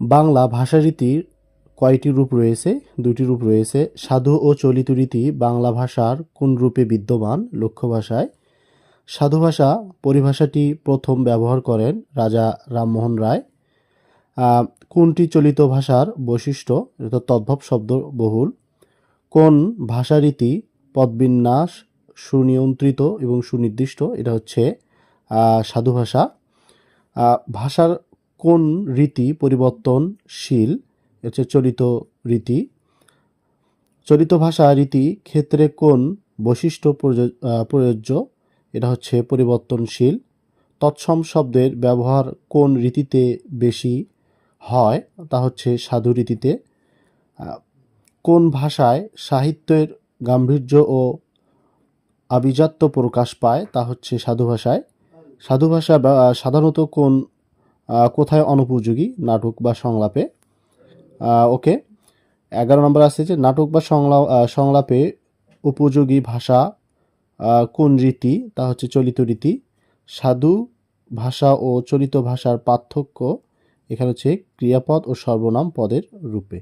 বাংলা ভাষারীতির কয়টি রূপ রয়েছে? দুটি রূপ রয়েছে। সাধু ও চলিত রীতি বাংলা ভাষার কোন রূপে বিদ্যমান? লক্ষ্য ভাষায়। সাধু ভাষা পরিভাষাটি প্রথম ব্যবহার করেন রাজা রামমোহন রায়। কোনটি চলিত ভাষার বৈশিষ্ট্য? এটা তদ্ভব শব্দ বহুল। কোন ভাষারীতি পদবিন্যাস সুনিয়ন্ত্রিত এবং সুনির্দিষ্ট? এটা হচ্ছে সাধু ভাষা। ভাষার কোন রীতি পরিবর্তনশীল? হচ্ছে চলিত রীতি। চলিত ভাষা রীতি ক্ষেত্রে কোন বৈশিষ্ট্য প্রযোজ- প্রযোজ্য? এটা হচ্ছে পরিবর্তনশীল। তৎসম শব্দের ব্যবহার কোন রীতিতে বেশি হয়? তা হচ্ছে সাধু রীতিতে। কোন ভাষায় সাহিত্যের গাম্ভীর্য ও আভিজাত্য প্রকাশ পায়? তা হচ্ছে সাধু ভাষায়। সাধু ভাষা সাধারণত কোন কোথায় অনুপযোগী? নাটক বা সংলাপে? ওকে। এগারো নম্বর আছে যে, নাটক বা সংলাপ সংলাপে উপযোগী ভাষা কোন রীতি? তা হচ্ছে চলিত রীতি। সাধু ভাষা ও চলিত ভাষার পার্থক্য এখানে হচ্ছে ক্রিয়াপদ ও সর্বনাম পদের রূপে।